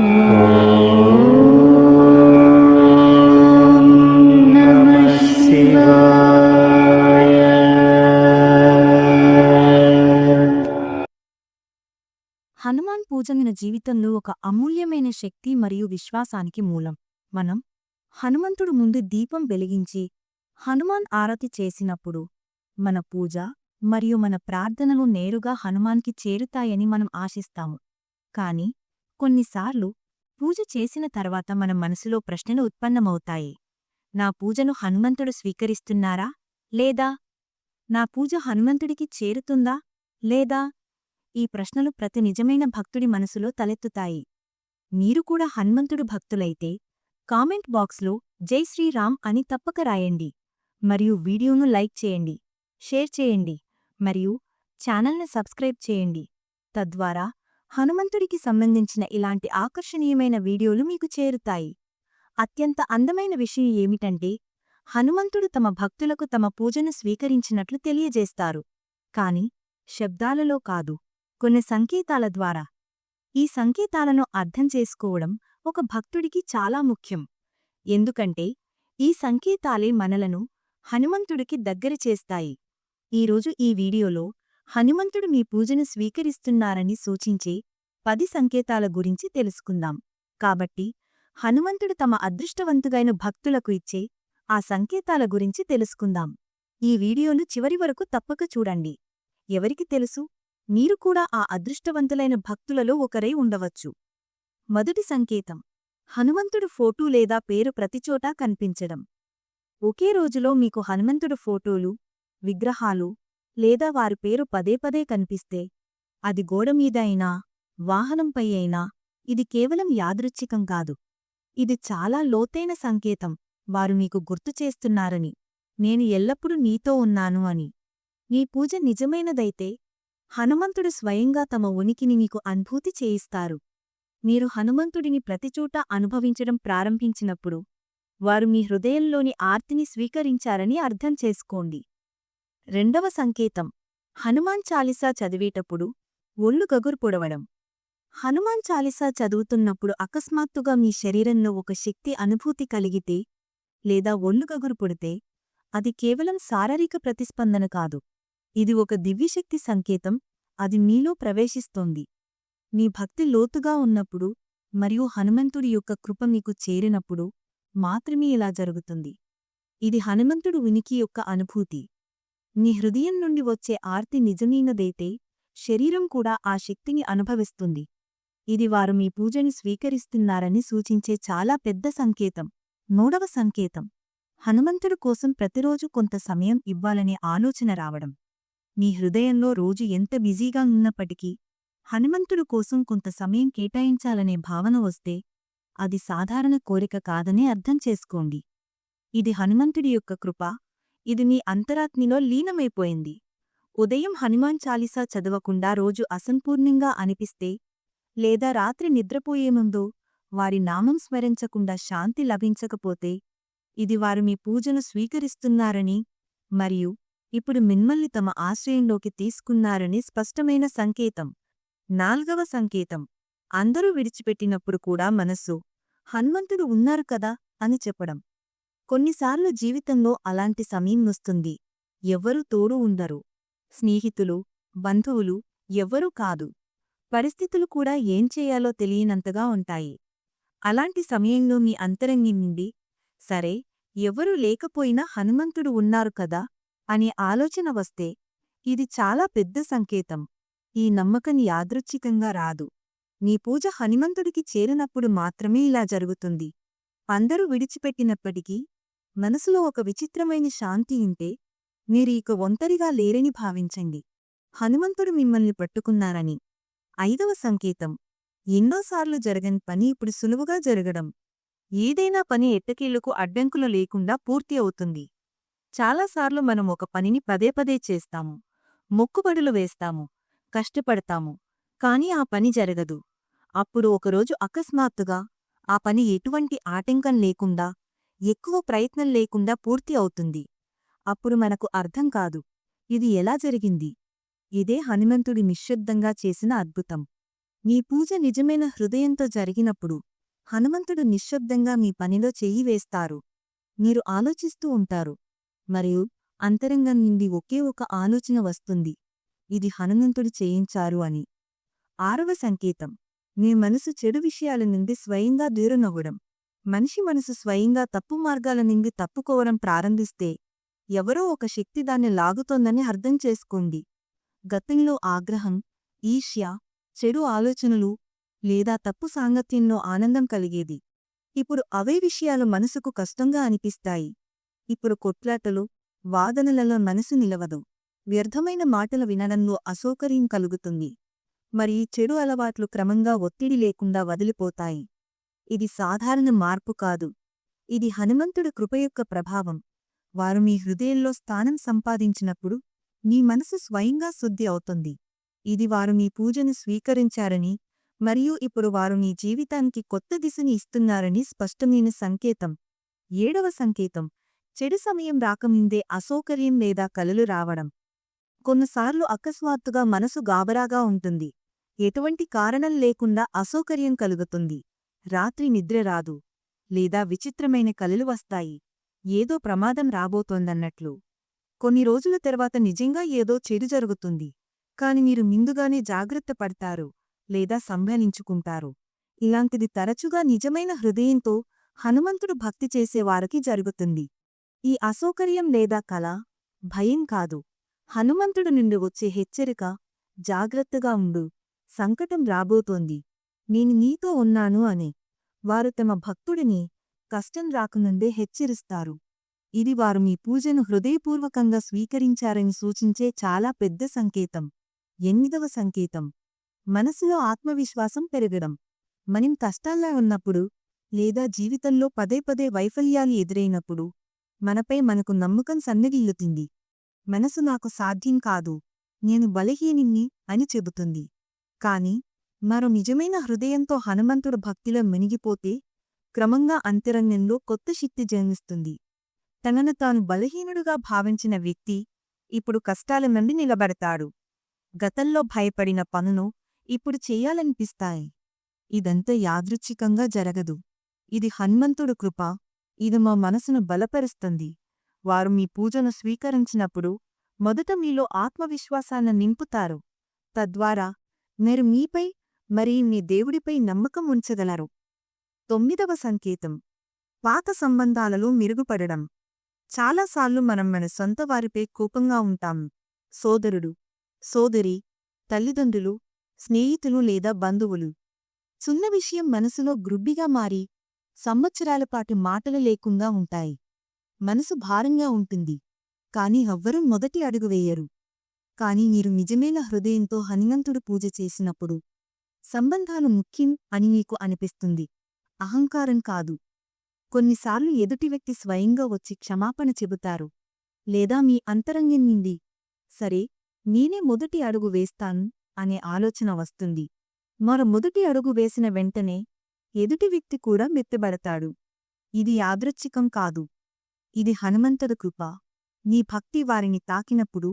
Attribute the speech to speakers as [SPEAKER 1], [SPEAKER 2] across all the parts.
[SPEAKER 1] హనుమాన్ పూజ మన జీవితంలో ఒక అమూల్యమైన శక్తి మరియు విశ్వాసానికి మూలం. మనం హనుమంతుడు ముందు దీపం వెలిగించి హనుమాన్ ఆరతి చేసినప్పుడు మన పూజ మరియు మన ప్రార్థనలు నేరుగా హనుమాన్కి చేరుతాయని మనం ఆశిస్తాము. కాని కొన్నిసార్లు పూజ చేసిన తర్వాత మన మనసులో ప్రశ్నలు ఉత్పన్నమవుతాయి. నా పూజను హనుమంతుడు స్వీకరిస్తున్నారా? లేదా నా పూజ హనుమంతుడికి చేరుతుందా? లేదా ఈ ప్రశ్నలు ప్రతి నిజమైన భక్తుడి మనసులో తలెత్తుతాయి. మీరు కూడా హనుమంతుడు భక్తులైతే కామెంట్ బాక్స్లో జై శ్రీరామ్ అని తప్పక రాయండి. మరియు వీడియోను లైక్ చేయండి షేర్ చేయండి మరియు ఛానల్ను సబ్స్క్రైబ్ చేయండి. తద్వారా హనుమంతుడికి సంబంధించిన ఇలాంటి ఆకర్షణీయమైన వీడియోలు మీకు చేరుతాయి. అత్యంత అందమైన విషయం ఏమిటంటే హనుమంతుడు తమ భక్తులకు తమ పూజను స్వీకరించినట్లు తెలియజేస్తారు. కాని శబ్దాలలో కాదు. కొన్ని సంకేతాల ద్వారా. ఈ సంకేతాలను అర్థం చేసుకోవడం ఒక భక్తుడికి చాలా ముఖ్యం. ఎందుకంటే ఈ సంకేతాలే మనలను హనుమంతుడికి దగ్గర చేస్తాయి. ఈరోజు ఈ వీడియోలో హనుమంతుడు మీ పూజను స్వీకరిస్తున్నారని సూచించే పది సంకేతాల గురించి తెలుసుకుందాం. కాబట్టి హనుమంతుడు తమ అదృష్టవంతుగైన భక్తులకు ఇచ్చే ఆ సంకేతాల గురించి తెలుసుకుందాం. ఈ వీడియోను చివరి వరకు తప్పక చూడండి. ఎవరికి తెలుసు? మీరు కూడా ఆ అదృష్టవంతులైన భక్తులలో ఒకరై ఉండవచ్చు. మొదటి సంకేతం. హనుమంతుడు ఫోటో లేదా పేరు ప్రతిచోటా కనిపించడం. ఒకే రోజులో మీకు హనుమంతుడు ఫోటోలు విగ్రహాలు లేదా వారి పేరు పదే పదే కనిపిస్తే అది గోడమీద అయినా వాహనంపై అయినా ఇది కేవలం యాదృచ్ఛికం కాదు. ఇది చాలా లోతైన సంకేతం. వారు మీకు గుర్తు చేస్తున్నారని నేను ఎల్లప్పుడూ నీతో ఉన్నాను అని. నీ పూజ నిజమైనదైతే హనుమంతుడు స్వయంగా తమ ఉనికిని మీకు అనుభూతి చేయిస్తారు. మీరు హనుమంతుడిని ప్రతిచూటా అనుభవించడం ప్రారంభించినప్పుడు వారు మీ హృదయంలోని ఆర్తిని స్వీకరించారని అర్థం చేసుకోండి. రెండవ సంకేతం. హనుమాన్ చాలీసా చదివేటప్పుడు ఒళ్ళు గగురు పొడవడం. హనుమాన్ చాలీసా చదువుతున్నప్పుడు అకస్మాత్తుగా మీ శరీరంలో ఒక శక్తి అనుభూతి కలిగితే లేదా ఒళ్ళు గగురు పుడితే అది కేవలం శారీరక ప్రతిస్పందన కాదు. ఇది ఒక దివ్యశక్తి సంకేతం. అది మీలో ప్రవేశిస్తోంది. మీ భక్తి లోతుగా ఉన్నప్పుడు మరియు హనుమంతుడి యొక్క కృప మీకు చేరినప్పుడు మాత్రమే ఇలా జరుగుతుంది. ఇది హనుమంతుడు ఉనికి యొక్క అనుభూతి. నీ హృదయం నుండి వచ్చే ఆర్తి నిజమైనదైతే శరీరం కూడా ఆ శక్తిని అనుభవిస్తుంది. ఇది వారు మీ పూజని స్వీకరిస్తున్నారని సూచించే చాలా పెద్ద సంకేతం మూడవ సంకేతం. హనుమంతుడు కోసం ప్రతిరోజు కొంత సమయం ఇవ్వాలనే ఆలోచన రావడం. మీ హృదయంలో రోజు ఎంత బిజీగా ఉన్నప్పటికీ హనుమంతుడు కోసం కొంత సమయం కేటాయించాలనే భావన వస్తే అది సాధారణ కోరిక కాదనే అర్థం చేసుకోండి. ఇది హనుమంతుడి యొక్క కృప ఇది మీ అంతరాత్మిలో లీనమైపోయింది. ఉదయం హనుమాన్ చాలీసా చదవకుండా రోజు అసంపూర్ణంగా అనిపిస్తే లేదా రాత్రి నిద్రపోయేముందో వారి నామం స్మరించకుండా శాంతి లభించకపోతే ఇది వారు మీ పూజను స్వీకరిస్తున్నారని మరియు ఇప్పుడు మిమ్మల్ని తమ ఆశ్రయంలోకి తీసుకున్నారని స్పష్టమైన సంకేతం. నాల్గవ సంకేతం. అందరూ విడిచిపెట్టినప్పుడు కూడా మనస్సు హనుమంతుడు ఉన్నారు కదా అని చెప్పడం. కొన్నిసార్లు జీవితంలో అలాంటి సమయం వస్తుంది. ఎవ్వరూ తోడు ఉండరు. స్నేహితులు బంధువులు ఎవ్వరూ కాదు. పరిస్థితులు కూడా ఏం చేయాలో తెలియనంతగా ఉంటాయి. అలాంటి సమయంలో మీ అంతరంగి నుండి సరే ఎవరూ లేకపోయినా హనుమంతుడు ఉన్నారు కదా అనే ఆలోచన వస్తే ఇది చాలా పెద్ద సంకేతం. ఈ నమ్మకం యాదృచ్ఛికంగా రాదు. నీ పూజ హనుమంతుడికి చేరినప్పుడు మాత్రమే ఇలా జరుగుతుంది. అందరూ విడిచిపెట్టినప్పటికీ మనసులో ఒక విచిత్రమైన శాంతి ఉంటే మీరు ఇక ఒంటరిగా లేరని భావించండి. హనుమంతుడు మిమ్మల్ని పట్టుకున్నారని. ఐదవ సంకేతం. ఎన్నోసార్లు జరగని పని ఇప్పుడు సులువుగా జరగడం. ఏదైనా పని ఎట్టకేళ్ళకు అడ్డంకులు లేకుండా పూర్తి అవుతుంది. చాలాసార్లు మనం ఒక పనిని పదే పదే చేస్తాము. మొక్కుబడులు వేస్తాము. కష్టపడతాము. కాని ఆ పని జరగదు. అప్పుడు ఒకరోజు అకస్మాత్తుగా ఆ పని ఎటువంటి ఆటంకం లేకుండా ఎక్కువ ప్రయత్నం లేకుండా పూర్తి అవుతుంది. అప్పుడు మనకు అర్థం కాదు. ఇది ఎలా జరిగింది? ఇదే హనుమంతుడి నిశ్శబ్దంగా చేసిన అద్భుతం. మీ పూజ నిజమైన హృదయంతో జరిగినప్పుడు హనుమంతుడు నిశ్శబ్దంగా మీ పనిలో చెయ్యి వేస్తారు. మీరు ఆలోచిస్తూ ఉంటారు. మరియు అంతరంగం నుండి ఒకే ఒక ఆలోచన వస్తుంది. ఇది హనుమంతుడు చేయించారు అని. ఆరవ సంకేతం. మీ మనసు చెడు విషయాల నుండి స్వయంగా దూరనవ్వడం మనిషి మనసు స్వయంగా తప్పు మార్గాల నుండి తప్పుకోవడం ప్రారంభిస్తే ఎవరో ఒక శక్తి దాన్ని లాగుతోందని అర్థం చేసుకోండి. గతంలో ఆగ్రహం ఈర్ష్య చెడు ఆలోచనలు లేదా తప్పు సాంగత్యంలో ఆనందం కలిగేది. ఇప్పుడు అవే విషయాలు మనసుకు కష్టంగా అనిపిస్తాయి. ఇప్పుడు కొట్లాటలు వాదనలలో మనసు నిలవదు. వ్యర్థమైన మాటలు వినడంలో అసౌకర్యం కలుగుతుంది. మరి చెడు అలవాట్లు క్రమంగా ఒత్తిడి లేకుండా వదిలిపోతాయి. ఇది సాధారణ మార్పు కాదు. ఇది హనుమంతుడు కృప యొక్క ప్రభావం. వారు మీ హృదయంలో స్థానం సంపాదించినప్పుడు మీ మనసు స్వయంగా శుద్ధి అవుతుంది. ఇది వారు మీ పూజను స్వీకరించారని మరియు ఇప్పుడు వారు మీ జీవితానికి కొత్త దిశని ఇస్తున్నారని స్పష్టమైన సంకేతం. ఏడవ సంకేతం. చెడు సమయం రాకముందే అసౌకర్యం లేదా కలలు రావడం. కొన్నిసార్లు అకస్మాత్తుగా మనసు గాబరాగా ఉంటుంది. ఎటువంటి కారణం లేకుండా అసౌకర్యం కలుగుతుంది. రాత్రి నిద్ర రాదు. లేదా విచిత్రమైన కలలు వస్తాయి. ఏదో ప్రమాదం రాబోతోందన్నట్లు. కొన్ని రోజుల తర్వాత నిజంగా ఏదో చెడు జరుగుతుంది. కాని మీరు ముందుగానే జాగ్రత్త పడతారు. లేదా సంభానించుకుంటారు ఇలాంటిది తరచుగా నిజమైన హృదయంతో హనుమంతుడు భక్తి చేసేవారికి జరుగుతుంది. ఈ అసౌకర్యం లేదా కల భయం కాదు. హనుమంతుడు నుండి వచ్చే హెచ్చరిక జాగ్రత్తగా ఉండు. సంకటం రాబోతోంది. నేను నీతో ఉన్నాను అని. వారు తమ భక్తుడిని కష్టం రాకముందే హెచ్చరిస్తారు. ఇది వారు మీ పూజను హృదయపూర్వకంగా స్వీకరించారని సూచించే చాలా పెద్ద సంకేతం. ఎనిమిదవ సంకేతం. మనసులో ఆత్మవిశ్వాసం పెరగడం. మనం కష్టాల్లో ఉన్నప్పుడు లేదా జీవితంలో పదే పదే వైఫల్యాలు ఎదురైనప్పుడు మనపై మనకు నమ్మకం సన్నగిల్లుతుంది. మనసు నాకు సాధ్యం కాదు. నేను బలహీనిన్ని అని చెబుతుంది. కాని మరో నిజమైన హృదయంతో హనుమంతుడు భక్తిలో మునిగిపోతే క్రమంగా అంతరంగంలో కొత్త శక్తి జన్మిస్తుంది. తనను తాను బలహీనుడుగా భావించిన వ్యక్తి ఇప్పుడు కష్టాల నుండి నిలబడతాడు. గతంలో భయపడిన పనును ఇప్పుడు చేయాలనిపిస్తాయి. ఇదంతా యాదృచ్ఛికంగా జరగదు. ఇది హనుమంతుడు కృప. ఇది మా మనసును బలపరుస్తుంది. వారు మీ పూజను స్వీకరించినప్పుడు మొదట మీలో ఆత్మవిశ్వాసాన్ని నింపుతారు. తద్వారా మీరు మీపై మరి మీ దేవుడిపై నమ్మకం ఉంచగలరు. తొమ్మిదవ సంకేతం. పాత సంబంధాలలో మెరుగుపడడం. చాలాసార్లు మనం మన సొంత వారిపై కోపంగా ఉంటాం. సోదరుడు సోదరి తల్లిదండ్రులు స్నేహితులు లేదా బంధువులు. చిన్న విషయం మనసులో గ్రుబ్బిగా మారి సంవత్సరాలపాటి మాటలు లేకుండా ఉంటాయి. మనసు భారంగా ఉంటుంది. కాని ఎవ్వరూ మొదటి అడుగు వేయరు. కాని మీరు నిజమైన హృదయంతో హనుమంతుడు పూజ చేసినప్పుడు సంబంధాలు ముఖ్యం అని నీకు అనిపిస్తుంది. అహంకారం కాదు. కొన్నిసార్లు ఎదుటి వ్యక్తి స్వయంగా వచ్చి క్షమాపణ చెబుతారు. లేదా మీ అంతరంగం నింది సరే నేనే మొదటి అడుగు వేస్తాను అనే ఆలోచన వస్తుంది. మరో మొదటి అడుగు వేసిన వెంటనే ఎదుటి వ్యక్తి కూడా మెత్తబడతాడు. ఇది యాదృచ్ఛికం కాదు. ఇది హనుమంతుడు కృప. నీ భక్తి వారిని తాకినప్పుడు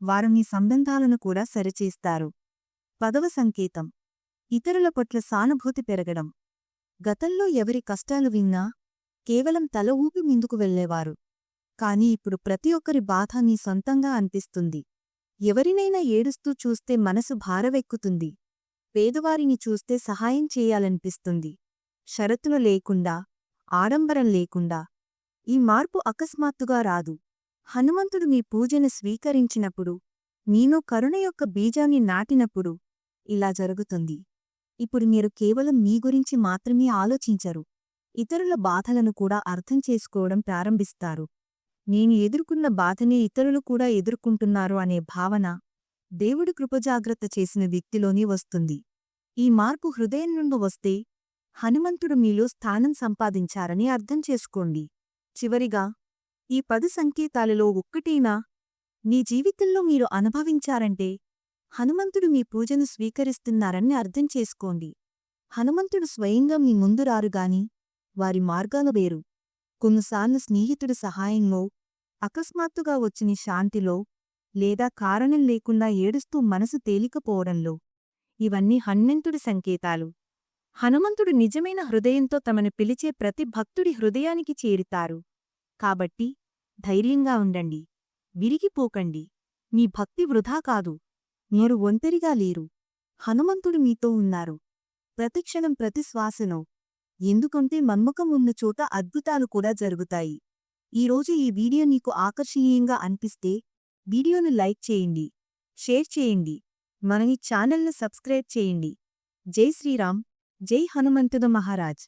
[SPEAKER 1] వారు మీ సంబంధాలను కూడా సరిచేస్తారు. పదవ సంకేతం. ఇతరుల పట్ల సానుభూతి పెరగడం. గతంలో ఎవరి కష్టాలు విన్నా కేవలం తల ఊపి ముందుకు వెళ్ళేవారు కాని ఇప్పుడు ప్రతి ఒక్కరి బాధ నీ సొంతంగా అనిపిస్తుంది. ఎవరినైనా ఏడుస్తూ చూస్తే మనసు భారవెక్కుతుంది పేదవారిని చూస్తే సహాయం చేయాలనిపిస్తుంది. షరతులు లేకుండా ఆడంబరం లేకుండా ఈ మార్పు అకస్మాత్తుగా రాదు. హనుమంతుడు మీ పూజను స్వీకరించినప్పుడు నేను కరుణ యొక్క బీజాన్ని నాటినప్పుడు ఇలా జరుగుతుంది. ఇప్పుడు మీరు కేవలం మీ గురించి మాత్రమే ఆలోచించరు. ఇతరుల బాధలను కూడా అర్థం చేసుకోవడం ప్రారంభిస్తారు. నేను ఎదుర్కొన్న బాధనే ఇతరులు కూడా ఎదుర్కొంటున్నారు అనే భావన దేవుడి కృపజాగ్రత్త చేసిన వ్యక్తిలోనే వస్తుంది. ఈ మార్పు హృదయం నుండి వస్తే హనుమంతుడు మీలో స్థానం సంపాదించారని అర్థం చేసుకోండి. చివరిగా ఈ పది సంకేతాలలో ఒక్కటైనా నీ జీవితంలో మీరు అనుభవించారంటే హనుమంతుడు మీ పూజను స్వీకరిస్తున్నారని అర్థం చేసుకోండి. హనుమంతుడు స్వయంగా మీ ముందు రారుగాని వారి మార్గాలు వేరు. కొన్నిసార్లు స్నేహితుడి సహాయంలో అకస్మాత్తుగా వచ్చిన శాంతిలో లేదా కారణం లేకుండా ఏడుస్తూ మనసు తేలికపోవడంలో ఇవన్నీ హన్మంతుడి సంకేతాలు. హనుమంతుడు నిజమైన హృదయంతో తమను పిలిచే ప్రతి భక్తుడి హృదయానికి చేరుతారు. కాబట్టి ధైర్యంగా ఉండండి. విరిగిపోకండి. మీ భక్తి వృధా కాదు. మీరు ఒంటరిగా లేరు. హనుమంతుడు మీతో ఉన్నారు. ప్రతిక్షణం ప్రతి శ్వాసనో. ఎందుకంటే నమ్మకం ఉన్న చోట అద్భుతాలు కూడా జరుగుతాయి. ఈరోజు ఈ వీడియో నీకు ఆకర్షణీయంగా అనిపిస్తే వీడియోను లైక్ చేయండి షేర్ చేయండి మన ఈ ఛానల్ను సబ్స్క్రైబ్ చేయండి. జై శ్రీరామ్ జై హనుమంతుడు మహారాజ్.